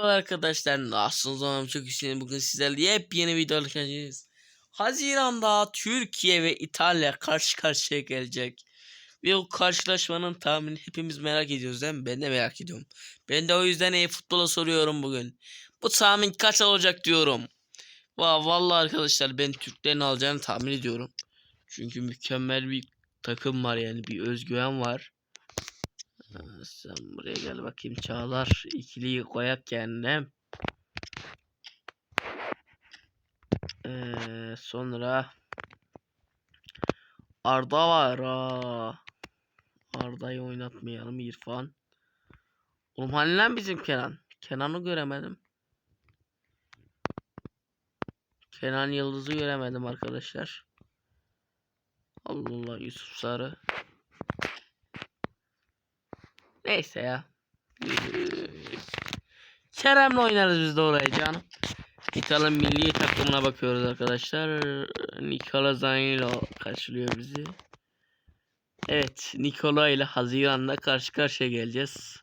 Merhaba arkadaşlar nasılsınız umarım çok iyisiniz bugün sizlerle yepyeni video karşınızdayız. Haziran'da Türkiye ve İtalya karşı karşıya gelecek. Ve o karşılaşmanın tahmini hepimiz merak ediyoruz değil mi? Ben de merak ediyorum. Ben de o yüzden e-futbola soruyorum bugün. Bu tahmin kaç olacak diyorum. Va vallahi arkadaşlar ben Türklerin alacağını tahmin ediyorum. Çünkü mükemmel bir takım var yani bir özgüven var. Sen buraya gel bakayım Çağlar. İkiliyi koyak kendine. Ee, sonra Arda var. Arda'yı oynatmayalım İrfan. Oğlum hani bizim Kenan? Kenan'ı göremedim. Kenan Yıldız'ı göremedim arkadaşlar. Allah Allah Yusuf Sarı. Neyse ya. Kerem'le oynarız biz de orayı canım. İtalya milli takımına bakıyoruz arkadaşlar. Nicola Zanilo karşılıyor bizi. Evet, Nikola ile Haziran'da karşı karşıya geleceğiz.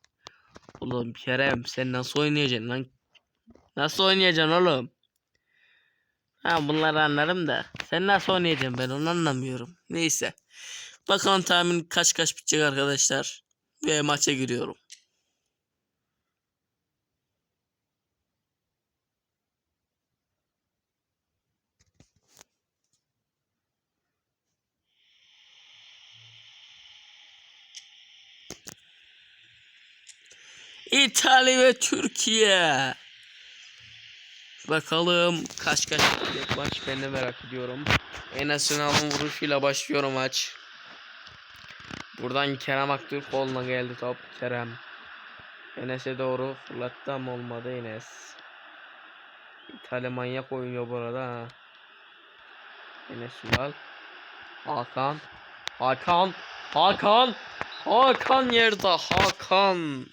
Oğlum Kerem sen nasıl oynayacaksın lan? Nasıl oynayacaksın oğlum? Ha bunları anlarım da. Sen nasıl oynayacaksın ben onu anlamıyorum. Neyse. Bakalım tahmin kaç kaç bitecek arkadaşlar. Ve maça giriyorum. İtalya ve Türkiye. Bakalım kaç kaç bitecek maç ben de merak ediyorum. Enes Ünal'ın vuruşuyla başlıyor maç. Buradan Kerem Aktürkoğlu'na geldi top. Kerem. Enes'e doğru fırlattı ama olmadı Enes. İtalya manyak oynuyor burada ha. Enes Ünal. Hakan. Hakan. Hakan. Hakan yerde. Hakan.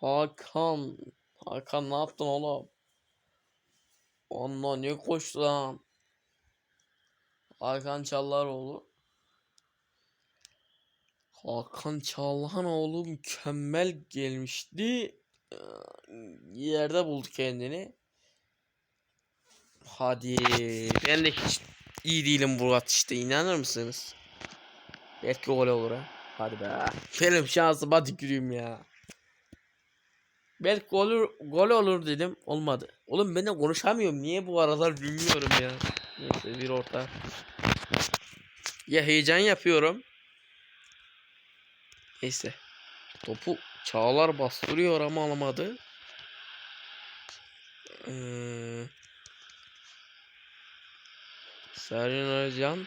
Hakan. Hakan ne yaptın oğlum? Onunla ne koştu lan? Hakan Çallaroğlu. Hakan Çağlanoğlu mükemmel gelmişti. Ee, Yerde buldu kendini. Hadi. Ben de hiç iyi değilim bu atışta. inanır mısınız? Belki gol olur ha. Hadi be. Benim şansım hadi gülüyorum ya. Belki olur, gol olur dedim. Olmadı. Oğlum ben de konuşamıyorum. Niye bu aralar bilmiyorum ya. Neyse bir orta. Ya heyecan yapıyorum. Neyse. Topu Çağlar bastırıyor ama alamadı. Ee, Sergen Özcan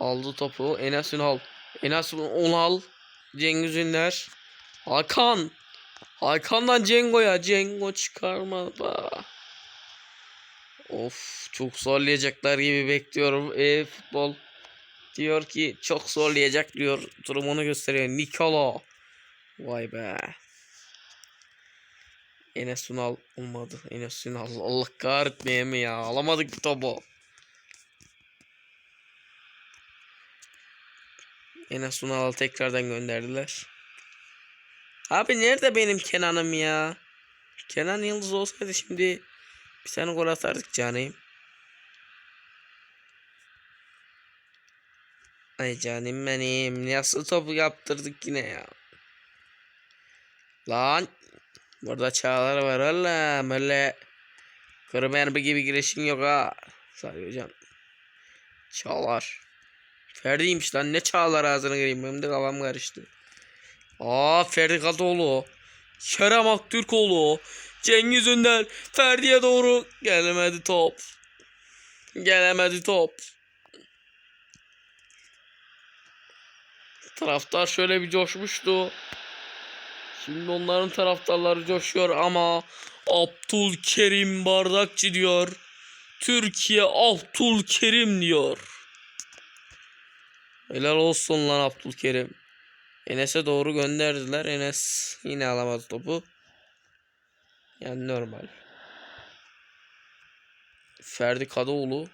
aldı topu. Enes Ünal. Enes Ünal. Cengiz Ünder. Hakan. Hakan'dan Cengo'ya. Cengo çıkarma. Ba. Of çok zorlayacaklar gibi bekliyorum. E futbol diyor ki çok zorlayacak diyor. Durumunu gösteriyor. Nikola. Vay be. Enes Ünal olmadı. Enes Ünal Allah kahretmeye mi ya? Alamadık topu. Enes Ünal'ı tekrardan gönderdiler. Abi nerede benim Kenan'ım ya? Kenan Yıldız olsaydı şimdi bir tane gol atardık canım. Ay canım benim. Nasıl topu yaptırdık yine ya. Lan. Burada çağlar var oğlum. Öyle kırım erbi gibi girişin yok ha. Say hocam. Çağlar. Ferdi'ymiş lan. Ne çağlar ağzına gireyim. Benim de kafam karıştı. Aa Ferdi Kadıoğlu. Kerem Aktürkoğlu. Cengiz Ünder. Ferdi'ye doğru. Gelemedi top. Gelemedi top. Taraftar şöyle bir coşmuştu. Şimdi onların taraftarları coşuyor ama Abdülkerim Bardakçı diyor. Türkiye Abdülkerim diyor. Helal olsun lan Abdülkerim. Enes'e doğru gönderdiler. Enes yine alamadı topu. Yani normal. Ferdi Kadıoğlu.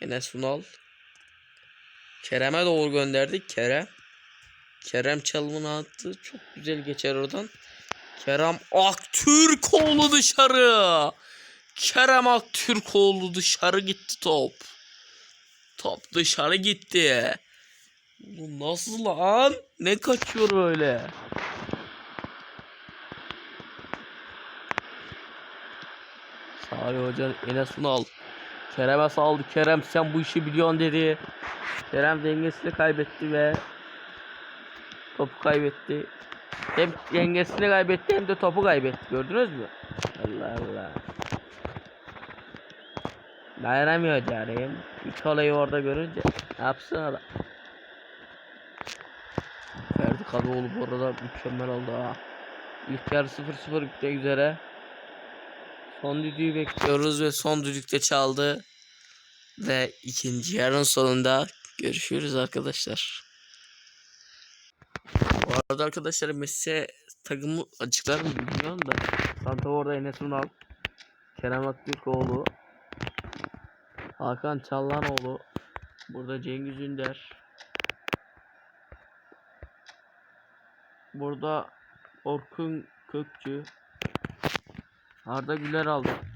Enes Unal. Kerem'e doğru gönderdik. Kerem. Kerem çalımını attı. Çok güzel geçer oradan. Kerem Aktürkoğlu dışarı. Kerem Aktürkoğlu dışarı gitti top. Top dışarı gitti. Bu nasıl lan? Ne kaçıyor öyle? Salih Hoca Enes Unal. Kerem'e saldı. Kerem sen bu işi biliyorsun dedi. Kerem dengesini kaybetti ve topu kaybetti. Hem dengesini kaybetti hem de topu kaybetti. Gördünüz mü? Allah Allah. Dayanamıyor canım. İlk olayı orada görünce ne yapsın adam? Ferdi Kadıoğlu bu arada mükemmel oldu ha. İlk yarı 0-0 bitmek üzere. Son düdüğü bekliyoruz ve son düdükte çaldı. Ve ikinci yarın sonunda görüşürüz arkadaşlar. Bu arada arkadaşlar Messi takımı açıklar mı bilmiyorum da. Santafor'da Enes Ünal, Kerem Aktürkoğlu, Hakan Çallanoğlu, burada Cengiz Ünder, burada Orkun Kökçü, Arda Güler aldı.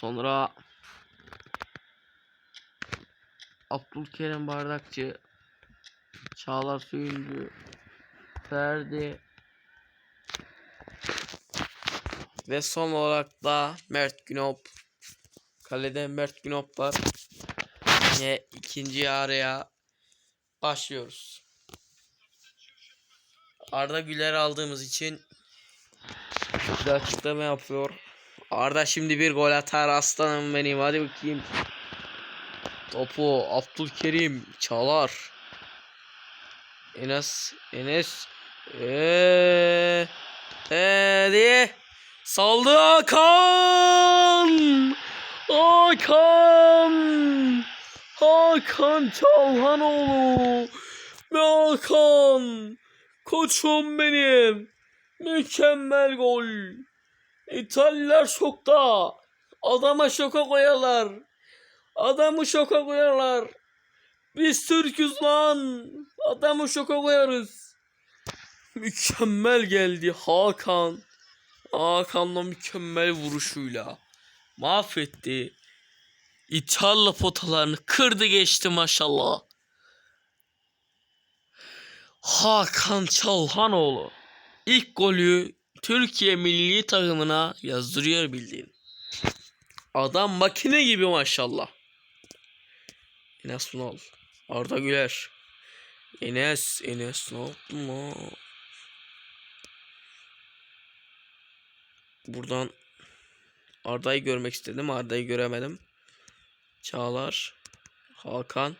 Sonra Abdülkerim Bardakçı, Çağlar Söyüncü, Ferdi ve son olarak da Mert Günop. Kalede Mert Günop var. Yine ikinci yarıya başlıyoruz. Arda Güler aldığımız için bir açıklama yapıyor. Arda şimdi bir gol atar aslanım benim. Hadi bakayım. Topu Abdülkerim çalar. Enes Enes. Eee Hadi saldı Hakan! Hakan! Hakan Çalhanoğlu! Ve Hakan! Koçum benim! Mükemmel gol İtalyanlar şokta. Adama şoka koyarlar. Adamı şoka koyarlar. Biz Türk'üz lan. Adamı şoka koyarız. Mükemmel geldi Hakan. Hakan'la mükemmel vuruşuyla. Mahvetti. İtalya potalarını kırdı geçti maşallah. Hakan Çalhanoğlu. İlk golü Türkiye milli takımına yazdırıyor bildiğin. Adam makine gibi maşallah. Enes Ünal. Arda Güler. Enes. Enes ne yaptın lan? Buradan Arda'yı görmek istedim. Arda'yı göremedim. Çağlar. Hakan.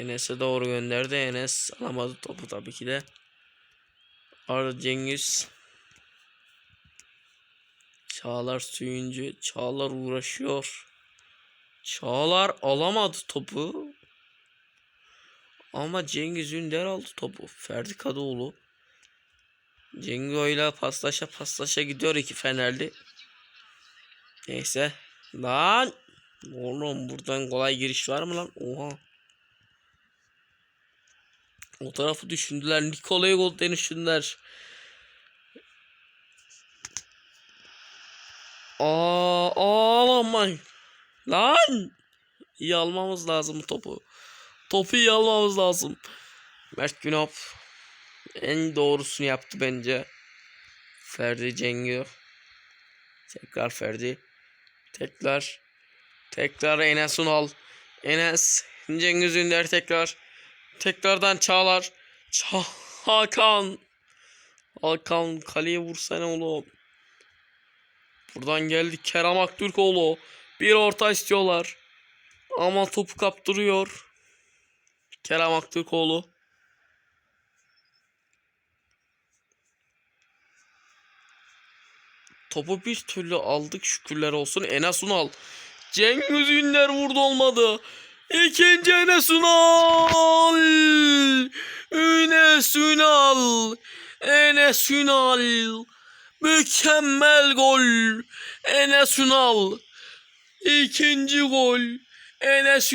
Enes'e doğru gönderdi. Enes alamadı topu tabii ki de. Arda Cengiz. Çağlar Söyüncü. Çağlar uğraşıyor. Çağlar alamadı topu. Ama Cengiz Ünder aldı topu. Ferdi Kadıoğlu. Cengo ile paslaşa paslaşa gidiyor iki Fenerli. Neyse. Lan. Oğlum buradan kolay giriş var mı lan? Oha. O tarafı düşündüler. Nikola'yı gol düşündüler. Aa, ağlamayın. Lan. İyi almamız lazım bu topu. Topu iyi almamız lazım. Mert Günop en doğrusunu yaptı bence. Ferdi Cengiz. Tekrar Ferdi. Tekrar. Tekrar Enes Unal. Enes. Cengiz Ünder tekrar. Tekrardan Çağlar. Ça Hakan. Hakan kaleye vursana oğlum. Buradan geldi Kerem Aktürkoğlu. Bir orta istiyorlar. Ama topu kaptırıyor. Kerem Aktürkoğlu. Topu bir türlü aldık şükürler olsun. Enes Unal. Cengiz Ünder vurdu olmadı. İkinci Enes Ünal. Enes. Mükemmel gol. Enes Ünal. İkinci gol. Enes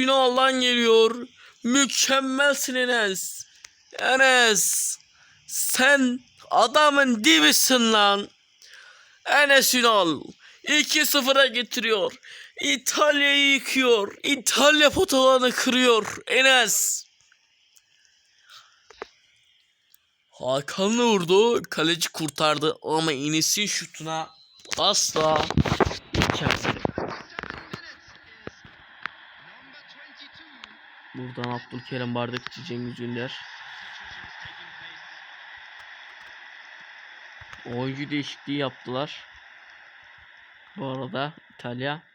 geliyor. Mükemmelsin Enes. Enes. Sen adamın dibisin lan. Enes Ünal 2-0'a getiriyor. İtalya'yı yıkıyor. İtalya potalarını kırıyor. Enes. Hakan'la vurdu. Kaleci kurtardı ama Enes'in şutuna asla geçemedi. Buradan Abdülkerim Bardakçı Cengiz Ünder. Oyuncu değişikliği yaptılar. Bu arada İtalya.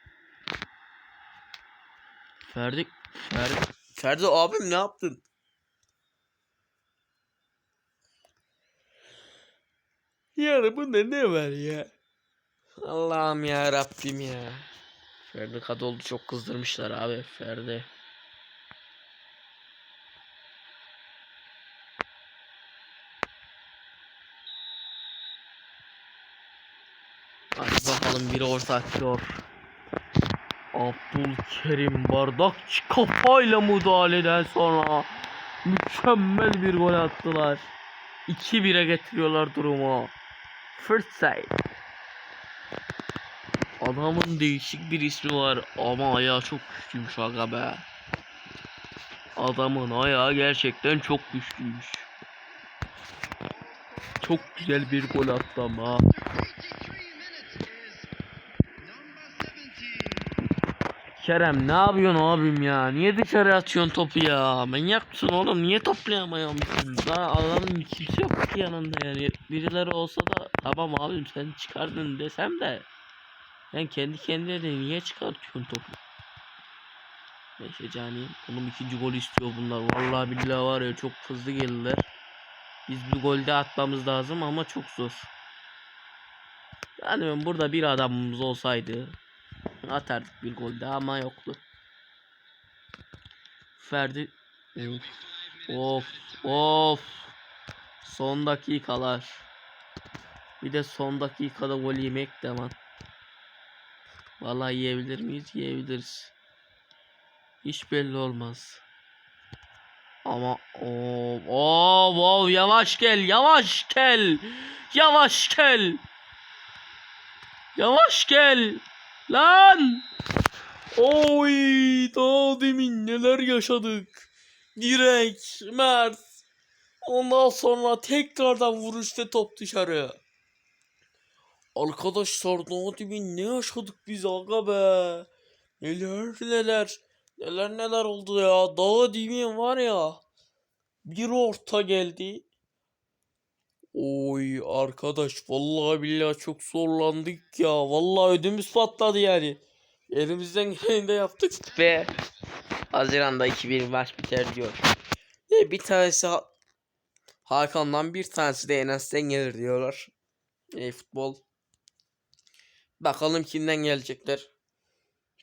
Ferdi Ferdi Ferdi abim ne yaptın? Yani bunda ne var ya? Allah'ım ya Rabbim ya. Ferdi Kadıoğlu çok kızdırmışlar abi Ferdi. Hadi bakalım biri orta atıyor. Abdülkerim Bardakçı kafayla müdahaleden sonra mükemmel bir gol attılar. 2-1'e getiriyorlar durumu. First side. Adamın değişik bir ismi var ama ayağı çok güçlüymüş aga be. Adamın ayağı gerçekten çok güçlüymüş. Çok güzel bir gol attı ama. Kerem ne yapıyorsun abim ya? Niye dışarı atıyorsun topu ya? Manyak mısın oğlum? Niye toplayamıyorsun? Daha adamın kimse yok ki yanında yani. Birileri olsa da tamam abim sen çıkardın desem de ben kendi kendine niye çıkartıyorsun topu? Neyse cani. Bunun ikinci gol istiyor bunlar. Vallahi billahi var ya çok hızlı geldiler. Biz bir golde atmamız lazım ama çok zor. Yani ben burada bir adamımız olsaydı atardık bir gol daha ama yoktu. Ferdi Of of Son dakikalar Bir de son dakikada gol yemek de aman Vallahi yiyebilir miyiz? Yiyebiliriz. Hiç belli olmaz. Ama o o o yavaş gel yavaş gel yavaş gel yavaş gel lan! Oy daha demin neler yaşadık? Direkt Mert. Ondan sonra tekrardan vuruşta top dışarı. Arkadaşlar daha demin ne yaşadık biz aga be? Neler neler neler neler oldu ya? Daha demin var ya bir orta geldi. Oy arkadaş vallahi billahi çok zorlandık ya. Vallahi ödümüz patladı yani. Elimizden geleni de yaptık ve Haziran'da 2-1 maç biter diyor. Ve bir tanesi Ha- Hakan'dan bir tanesi de Enes'ten gelir diyorlar. Ey futbol. Bakalım kimden gelecekler.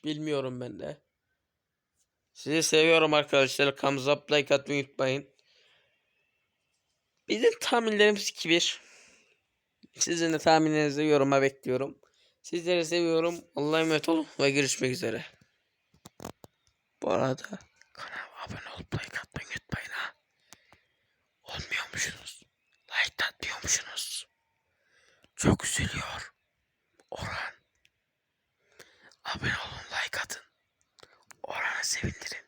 Bilmiyorum ben de. Sizi seviyorum arkadaşlar. Thumbs up like atmayı unutmayın. Bizim tahminlerimiz 2-1. Sizin de tahminlerinizi yoruma bekliyorum. Sizleri seviyorum. Allah'a emanet olun ve görüşmek üzere. Bu arada kanalıma abone olup like atmayı unutmayın ha. Olmuyormuşsunuz. Like atmıyormuşsunuz. Çok üzülüyor. Orhan. Abone olun like atın. Orhan'ı sevindirin.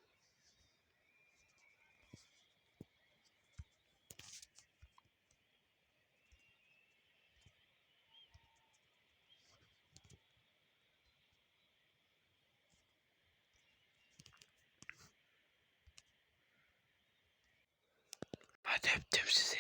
Hadi öptüm sizi.